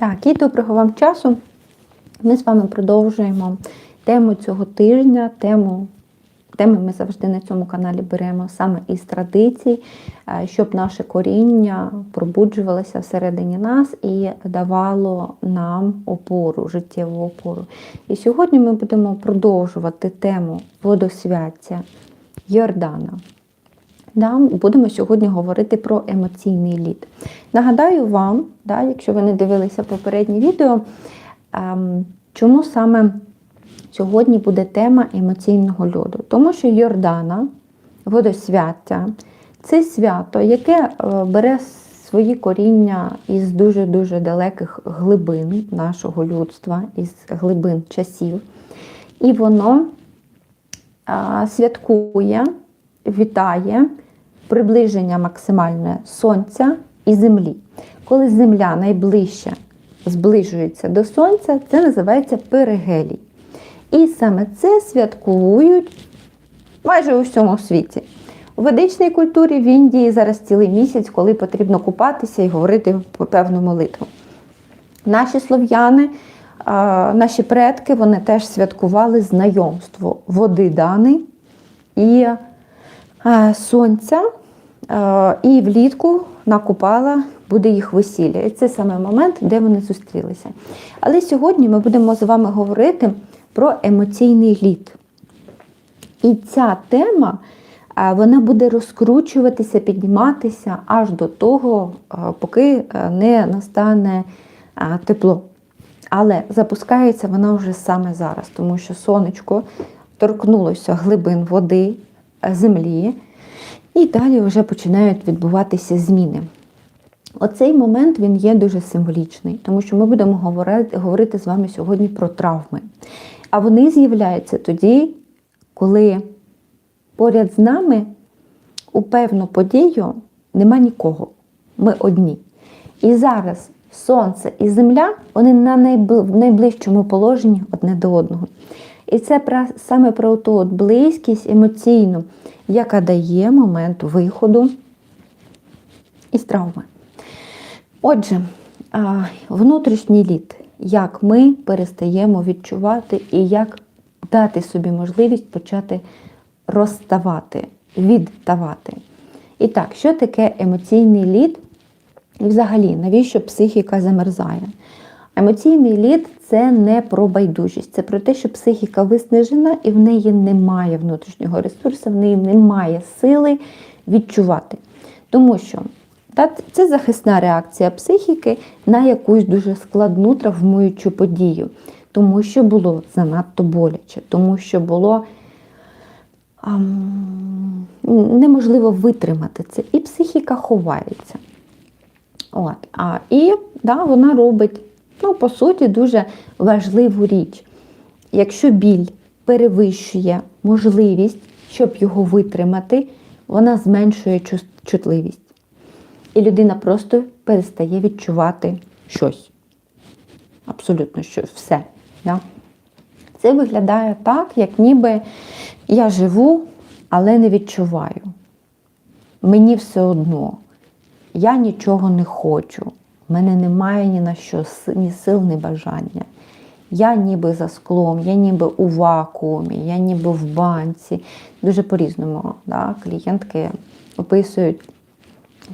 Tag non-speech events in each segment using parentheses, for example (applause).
Так, і доброго вам часу. Ми з вами продовжуємо тему цього тижня, тему. Теми ми завжди на цьому каналі беремо саме із традицій, е, щоб наше коріння пробуджувалося всередині нас і давало нам опору, життєву опору. І сьогодні ми будемо продовжувати тему водосвяття Йордана. Да, будемо сьогодні говорити про емоційний лід. Нагадаю вам, да, якщо ви не дивилися попереднє відео, ем, чому саме сьогодні буде тема емоційного льоду. Тому що Йордана, водосвяття це свято, яке е, бере свої коріння із дуже-дуже далеких глибин нашого людства, із глибин часів. І воно святкує, вітає приближення максимальне Сонця і Землі. Коли Земля найближче зближується до Сонця, це називається перигелій. І саме це святкують майже у всьому світі. У ведичній культурі в Індії зараз цілий місяць, коли потрібно купатися і говорити певну молитву. Наші слов'яни, наші предки, вони теж святкували знайомство води Дани і сонця, і влітку на Купала буде їх весілля. І це саме момент, де вони зустрілися. Але сьогодні ми будемо з вами говорити про емоційний лід. І ця тема вона буде розкручуватися, підніматися аж до того, поки не настане тепло. Але запускається вона вже саме зараз, тому що сонечко торкнулося глибин води, землі, і далі вже починають відбуватися зміни. Оцей момент він є дуже символічний, тому що ми будемо говорити, говорити з вами сьогодні про травми. А вони з'являються тоді, коли поряд з нами у певну подію нема нікого. Ми одні. І зараз сонце і земля вони на найближчому положенні одне до одного. І це про, саме про ту от близькість емоційну, яка дає момент виходу із травми. Отже, внутрішній лід, як ми перестаємо відчувати і як дати собі можливість почати розставати, віддавати. І так, що таке емоційний лід? І взагалі, навіщо психіка замерзає? Емоційний лід це не про байдужість, це про те, що психіка виснажена і в неї немає внутрішнього ресурсу, в неї немає сили відчувати. Тому що це захисна реакція психіки на якусь дуже складну травмуючу подію, тому що було занадто боляче, тому що було ам, неможливо витримати це. І психіка ховається. От. А, І да, вона робить, ну, по суті, дуже важливу річ. Якщо біль перевищує можливість, щоб його витримати, вона зменшує чутливість. І людина просто перестає відчувати щось. Абсолютно щось, все. Да? Це виглядає так, як ніби я живу, але не відчуваю. Мені все одно. Я нічого не хочу. В мене немає ні на що ні сил, ні бажання. Я ніби за склом, я ніби у вакуумі, я ніби в банці. Дуже по-різному да? клієнтки описують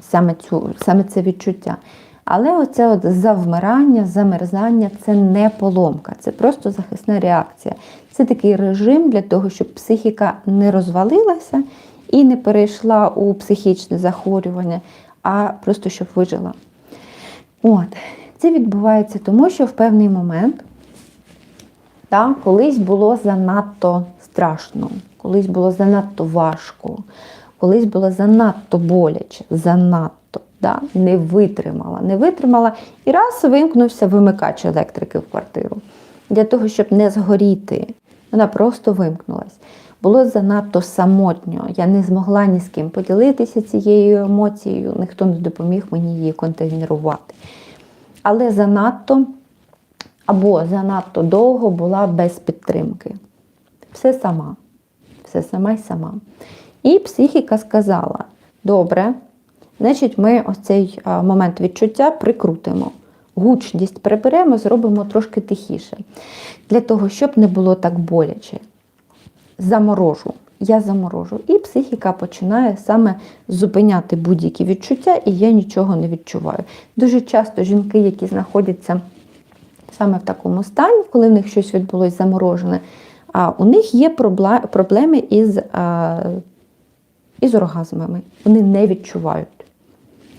саме цю, саме це відчуття. Але оце от завмирання, замерзання це не поломка, це просто захисна реакція. Це такий режим для того, щоб психіка не розвалилася і не перейшла у психічне захворювання, а просто щоб вижила. От. Це відбувається тому, що в певний момент так, колись було занадто страшно, колись було занадто важко, колись було занадто боляче, занадто. Да, Не витримала, не витримала і раз вимкнувся вимикач електрики в квартиру. Для того, щоб не згоріти, вона просто вимкнулась. Було занадто самотньо. Я не змогла ні з ким поділитися цією емоцією, ніхто не допоміг мені її контейнерувати. Але занадто або занадто довго була без підтримки. Все сама. Все сама й сама. І психіка сказала: добре, значить, ми ось цей момент відчуття прикрутимо. гучність приберемо, зробимо трошки тихіше. Для того, щоб не було так боляче. Заморожу. Я заморожу. І психіка починає саме зупиняти будь-які відчуття, і я нічого не відчуваю. Дуже часто жінки, які знаходяться саме в такому стані, коли в них щось відбулося заморожене, а у них є проблеми із, із оргазмами. Вони не відчувають.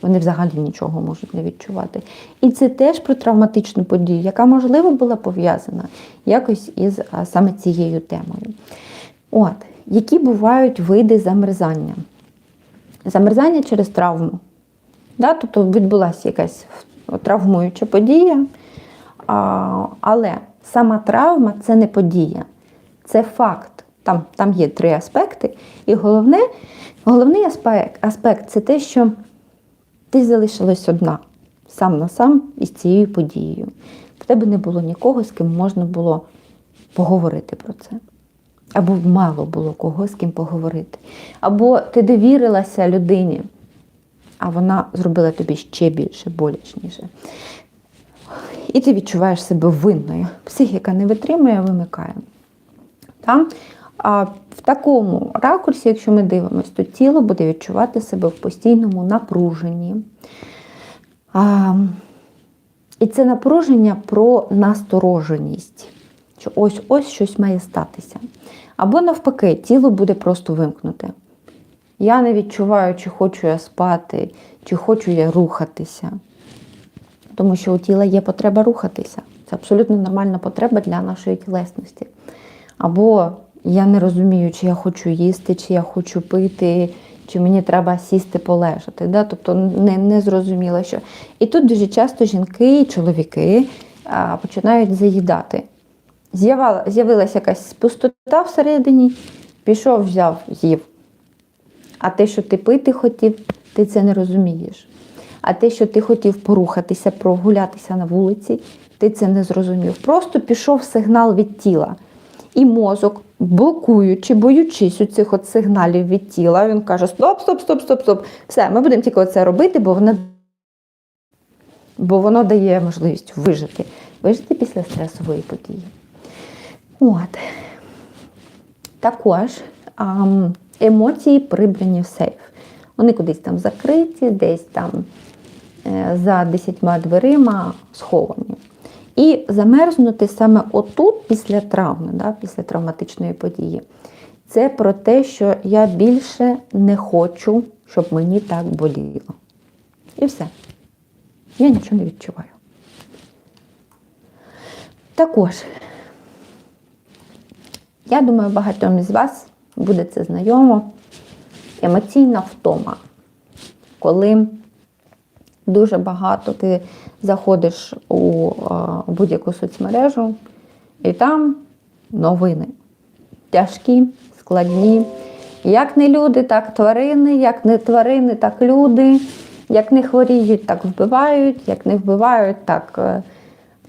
Вони взагалі нічого можуть не відчувати. І це теж про травматичну подію, яка, можливо, була пов'язана якось із саме цією темою. От, які бувають види замерзання? Замерзання через травму. Да? Тобто відбулася якась травмуюча подія, а, але сама травма це не подія, це факт. Там, там є три аспекти. І головне, головний аспект, аспект це те, що ти залишилась одна, сам на сам із цією подією. В тебе не було нікого, з ким можна було поговорити про це. Або мало було кого з ким поговорити. Або ти довірилася людині, а вона зробила тобі ще більше, болячніше. І ти відчуваєш себе винною. Психіка не витримує, вимикає. Так? А в такому ракурсі, якщо ми дивимося, то тіло буде відчувати себе в постійному напруженні. А, і це напруження про настороженість, що ось ось щось має статися. Або навпаки, тіло буде просто вимкнуте. Я не відчуваю, чи хочу я спати, чи хочу я рухатися. Тому що у тіла є потреба рухатися. Це абсолютно нормальна потреба для нашої тілесності. Або я не розумію, чи я хочу їсти, чи я хочу пити, чи мені треба сісти полежати. Да? Тобто не, не зрозуміло, що. І тут дуже часто жінки і чоловіки а, починають заїдати. З'явила- З'явилася якась пустота всередині, пішов, взяв, з'їв. А те, що ти пити хотів, ти це не розумієш. А те, що ти хотів порухатися, прогулятися на вулиці, ти це не зрозумів. Просто пішов сигнал від тіла. І мозок, блокуючи, боючись у цих от сигналів від тіла, він каже: Стоп, стоп, стоп, стоп, стоп. Все, ми будемо тільки це робити, бо воно, бо воно дає можливість вижити. Вижити після стресової події. От. Також емоції прибрані в сейф. Вони кудись там закриті, десь там е, за десятьма дверима сховані. І замерзнути саме отут після травми, да, після травматичної події. Це про те, що я більше не хочу, щоб мені так боліло. І все. Я нічого не відчуваю. Також, я думаю, багатьом із вас буде це знайомо. Емоційна втома. Коли дуже багато ти заходиш у будь-яку соцмережу, і там новини. Тяжкі, складні. Як не люди, так тварини, як не тварини, так люди. Як не хворіють, так вбивають, як не вбивають, так е,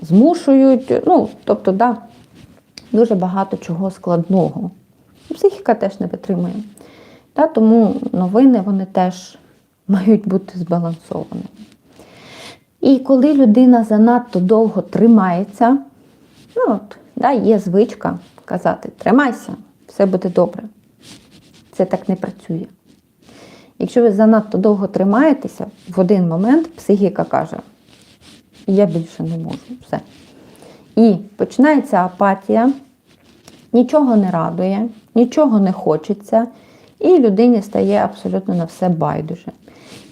змушують. Ну, тобто, да, дуже багато чого складного. Психіка теж не витримує. Та, тому новини вони теж (laughs) мають бути збалансованими. І коли людина занадто довго тримається, ну от, да, є звичка казати тримайся, все буде добре. Це так не працює. Якщо ви занадто довго тримаєтеся, в один момент психіка каже, я більше не можу, все. І починається апатія, нічого не радує, нічого не хочеться, і людині стає абсолютно на все байдуже.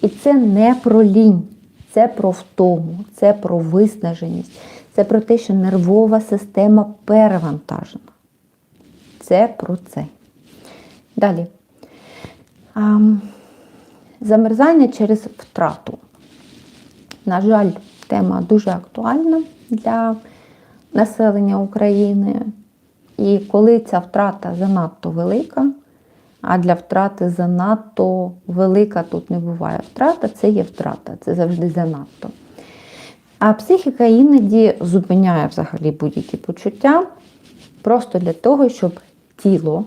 І це не про лінь, це про втому, це про виснаженість, це про те, що нервова система перевантажена. Це про це. Далі. Ам, Замерзання через втрату. На жаль, тема дуже актуальна для населення України. І коли ця втрата занадто велика, а для втрати занадто велика тут не буває. Втрата це є втрата, це завжди занадто. А психіка іноді зупиняє взагалі будь-які почуття просто для того, щоб тіло,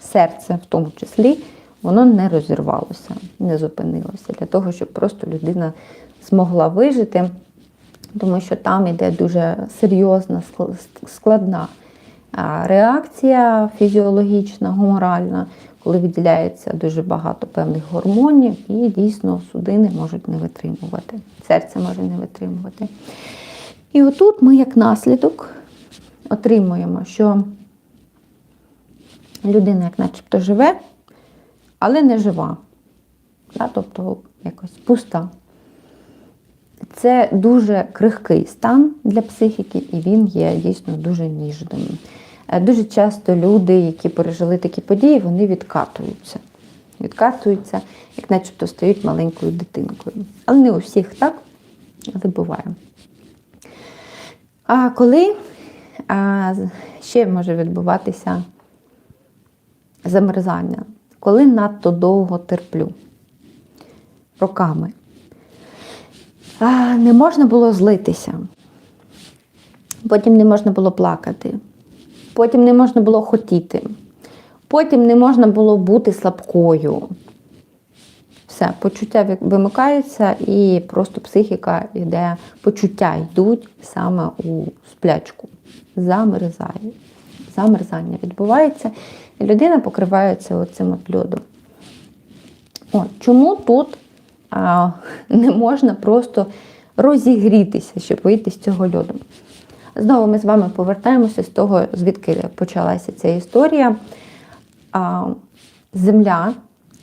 серце в тому числі, воно не розірвалося, не зупинилося. Для того, щоб просто людина змогла вижити тому що там іде дуже серйозна, складна реакція фізіологічна, гуморальна, коли виділяється дуже багато певних гормонів, і дійсно судини можуть не витримувати, серце може не витримувати. І отут ми, як наслідок, отримуємо, що людина, як начебто, живе, але не жива. Тобто якось пуста. Це дуже крихкий стан для психіки, і він є дійсно дуже ніжним. Е, Дуже часто люди, які пережили такі події, вони відкатуються. Відкатуються, як начебто стають маленькою дитинкою. Але не у всіх так, але буває. А коли а, ще може відбуватися замерзання, коли надто довго терплю роками. Не можна було злитися, потім не можна було плакати, потім не можна було хотіти, потім не можна було бути слабкою. Все, почуття вимикаються, і просто психіка йде, почуття йдуть саме у сплячку. Замерзає. Замерзання відбувається, і людина покривається оцим от льодом. От, чому тут не можна просто розігрітися, щоб вийти з цього льоду? Знову ми з вами повертаємося з того, звідки почалася ця історія. Земля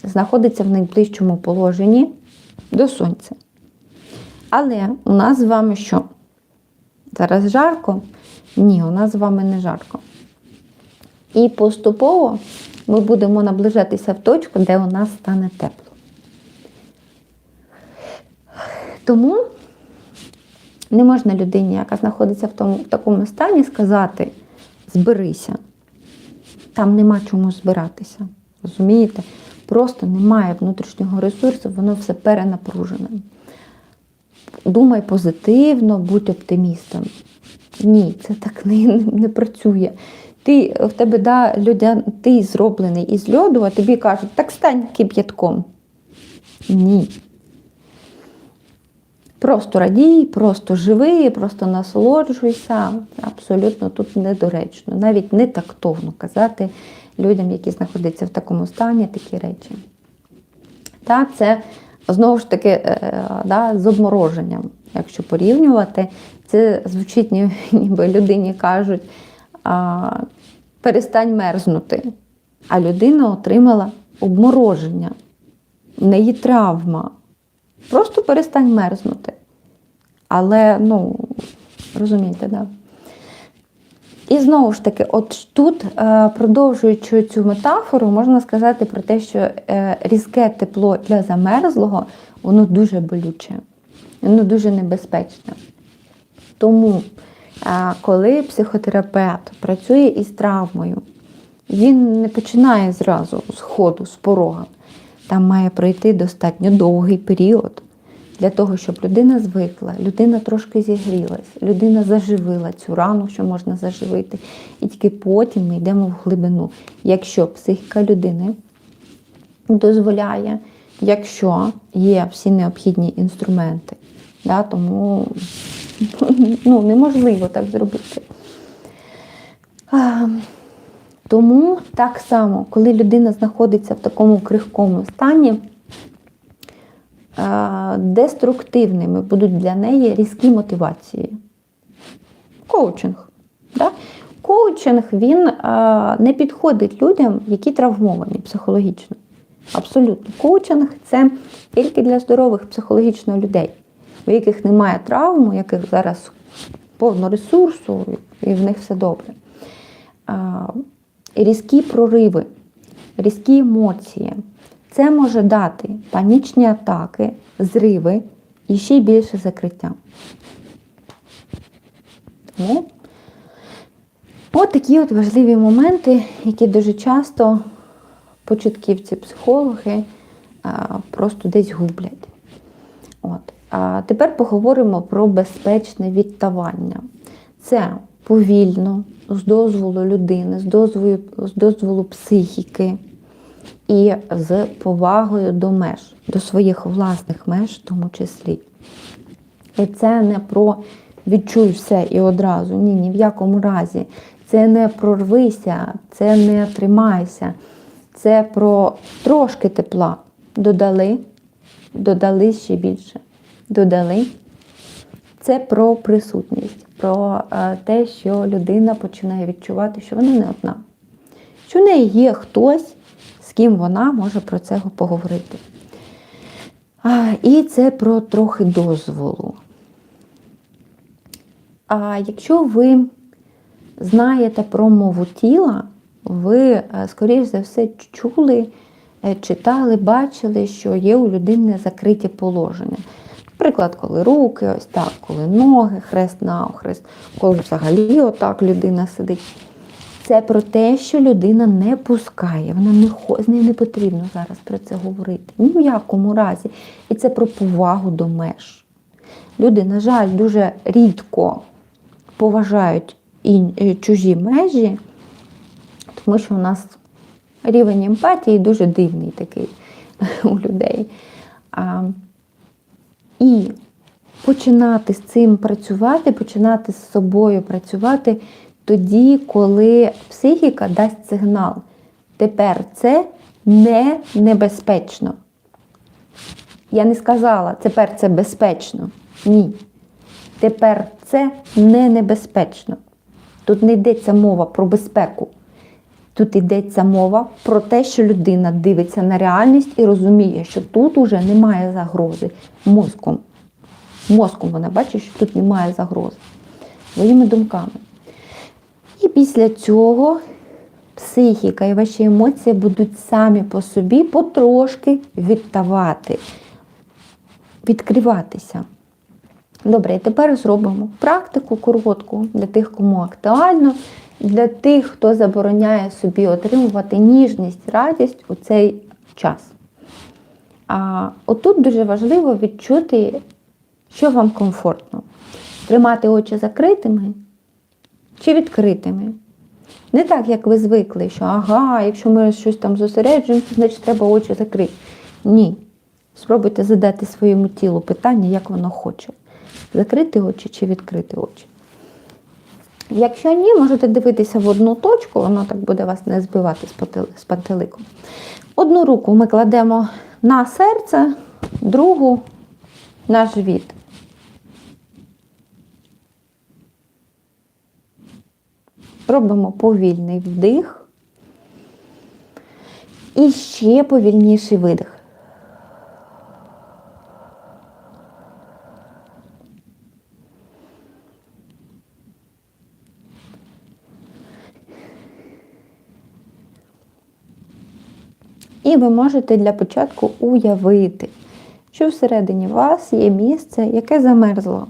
знаходиться в найближчому положенні до Сонця. Але у нас з вами що? Зараз жарко? Ні, у нас з вами не жарко. І поступово ми будемо наближатися в точку, де у нас стане тепло. Тому не можна людині, яка знаходиться в, тому, в такому стані, сказати зберися. Там нема чому збиратися. Розумієте? Просто немає внутрішнього ресурсу, воно все перенапружене. Думай позитивно, будь оптимістом. Ні, це так не, не працює. Ти в тебе да, людя, ти зроблений із льоду, а тобі кажуть, так стань кип'ятком. Ні. Просто радій, просто живи, просто насолоджуйся. Абсолютно тут недоречно, навіть не тактовно казати людям, які знаходяться в такому стані, такі речі. Та, це знову ж таки е, да, з обмороженням. Якщо порівнювати, це звучить (laughs) ніби людині кажуть, перестань мерзнути. А людина отримала обмороження, в неї травма. Просто перестань мерзнути. Але, ну, розумієте, да? І знову ж таки, от тут, е, продовжуючи цю метафору, можна сказати про те, що е, різке тепло для замерзлого, воно дуже болюче, воно дуже небезпечне. Тому, е, коли психотерапевт працює із травмою, він не починає зразу з ходу, з порога. Там має пройти достатньо довгий період для того, щоб людина звикла, людина трошки зігрілась, людина заживила цю рану, що можна заживити. І тільки потім ми йдемо в глибину. Якщо психіка людини дозволяє, якщо є всі необхідні інструменти, да, тому ну, неможливо так зробити. Тому так само, коли людина знаходиться в такому крихкому стані, е, деструктивними будуть для неї різкі мотивації. Коучинг. Да? Коучинг він е, не підходить людям, які травмовані психологічно. Абсолютно. Коучинг це тільки для здорових психологічно людей, у яких немає травм, у яких зараз повно ресурсу, і в них все добре. Різкі прориви, різкі емоції. Це може дати панічні атаки, зриви і ще більше закриття. Тому от такі от важливі моменти, які дуже часто початківці психологи а, просто десь гублять. От. А тепер поговоримо про безпечне відтавання. Це повільно, з дозволу людини, з дозволу, з дозволу психіки і з повагою до меж, до своїх власних меж в тому числі. І це не про відчуй все і одразу. Ні, ні в якому разі. Це не прорвися, це не тримайся. Це про трошки тепла. Додали, додали ще більше. Додали. Це про присутність, про е, те, що людина починає відчувати, що вона не одна. Що в неї є хтось, з ким вона може про це поговорити. І це про трохи дозволу. А якщо ви знаєте про мову тіла, ви, е, скоріш за все, чули, е, читали, бачили, що є у людини закриті положення. Наприклад, коли руки, ось так, коли ноги, хрест навхрест, коли взагалі отак людина сидить. Це про те, що людина не пускає, вона не з нею не потрібно зараз про це говорити. Ні в якому разі. І це про повагу до меж. Люди, на жаль, дуже рідко поважають е, чужі межі, тому що у нас рівень емпатії дуже дивний такий (laughs) у людей. І починати з цим працювати, починати з собою працювати тоді, коли психіка дасть сигнал. Тепер це не небезпечно. Я не сказала, тепер це безпечно. Ні. Тепер це не небезпечно. Тут не йдеться мова про безпеку. Тут йдеться мова про те, що людина дивиться на реальність і розуміє, що тут уже немає загрози мозком. Мозком вона бачить, що тут немає загрози. Своїми думками. І після цього психіка і ваші емоції будуть самі по собі потрошки відтавати, відкриватися. Добре, і тепер зробимо практику коротку для тих, кому актуально, для тих, хто забороняє собі отримувати ніжність, радість у цей час. А отут дуже важливо відчути, що вам комфортно. Тримати очі закритими чи відкритими. Не так, як ви звикли, що ага, якщо ми щось там зосереджуємося, значить треба очі закрити. Ні. Спробуйте задати своєму тілу питання, як воно хоче. Закрити очі чи відкрити очі. Якщо ні, можете дивитися в одну точку, воно так буде вас не збивати з пантелику. Одну руку ми кладемо на серце, другу на живіт. Робимо повільний вдих і ще повільніший видих. І ви можете для початку уявити, що всередині вас є місце, яке замерзло.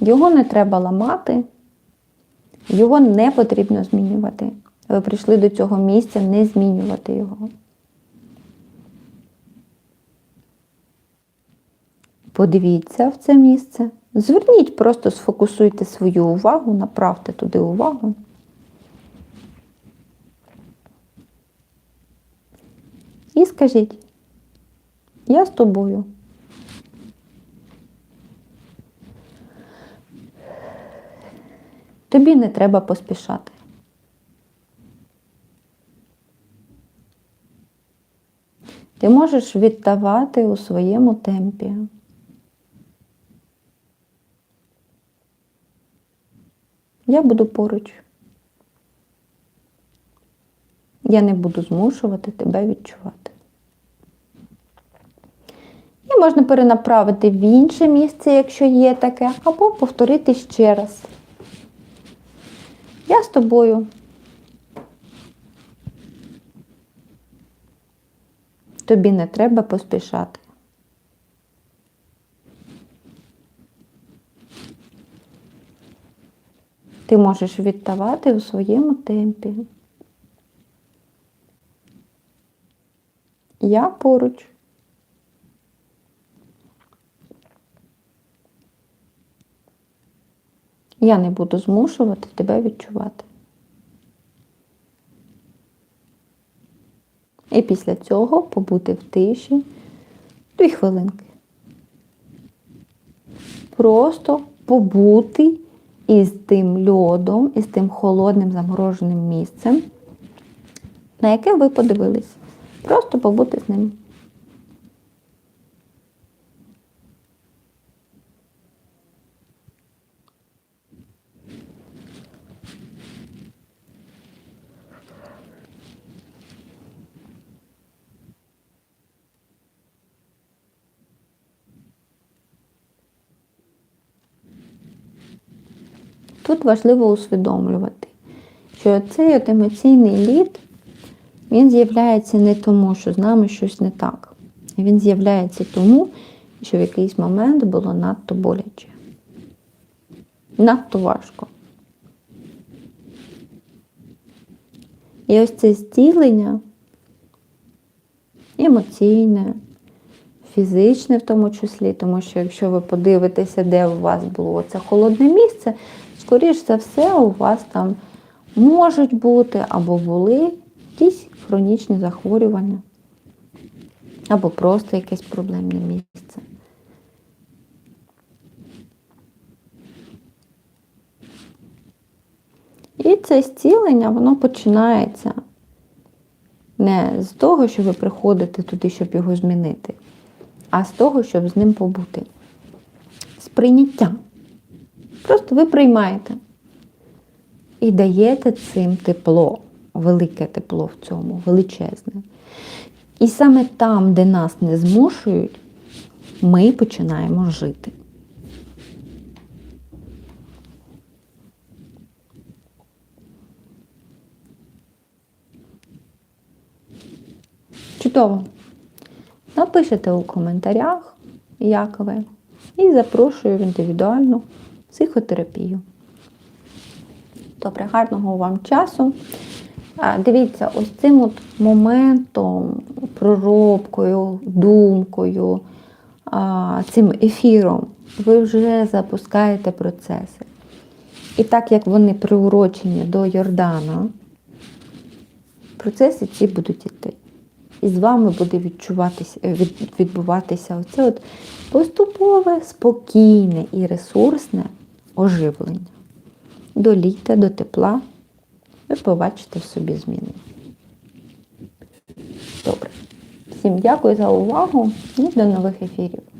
Його не треба ламати, його не потрібно змінювати. Ви прийшли до цього місця не змінювати його. Подивіться в це місце. Зверніть, просто сфокусуйте свою увагу, направте туди увагу. І скажіть, я з тобою. Тобі не треба поспішати. Ти можеш віддавати у своєму темпі. Я буду поруч. Я не буду змушувати тебе відчувати. І можна перенаправити в інше місце, якщо є таке, або повторити ще раз. Я з тобою. Тобі не треба поспішати. Ти можеш віддавати у своєму темпі. Я поруч. Я не буду змушувати тебе відчувати. І після цього побути в тиші дві хвилинки. Просто побути із тим льодом, із тим холодним замороженим місцем, на яке ви подивились. Просто побути з ним. Тут важливо усвідомлювати, що цей емоційний лід, він з'являється не тому, що з нами щось не так. Він з'являється тому, що в якийсь момент було надто боляче. Надто важко. І ось це зцілення емоційне, фізичне в тому числі, тому що якщо ви подивитеся, де у вас було це холодне місце, скоріш за все, у вас там можуть бути або були якісь хронічні захворювання, або просто якесь проблемне місце. І це зцілення, воно починається не з того, що ви приходите туди, щоб його змінити, а з того, щоб з ним побути. З прийняття. Просто ви приймаєте і даєте цим тепло, велике тепло в цьому, величезне. І саме там, де нас не змушують, ми починаємо жити. Чудово. Напишите у коментарях, як ви, і запрошую в індивідуальну психотерапію. Добре, гарного вам часу. Дивіться, ось цим от моментом, проробкою, думкою, цим ефіром ви вже запускаєте процеси. І так як вони приурочені до Йордана, процеси ці будуть йти. І з вами буде відчуватися, відбуватися оце от поступове, спокійне і ресурсне оживлення. До літа, до тепла ви побачите в собі зміни. Добре. Всім дякую за увагу і до нових ефірів.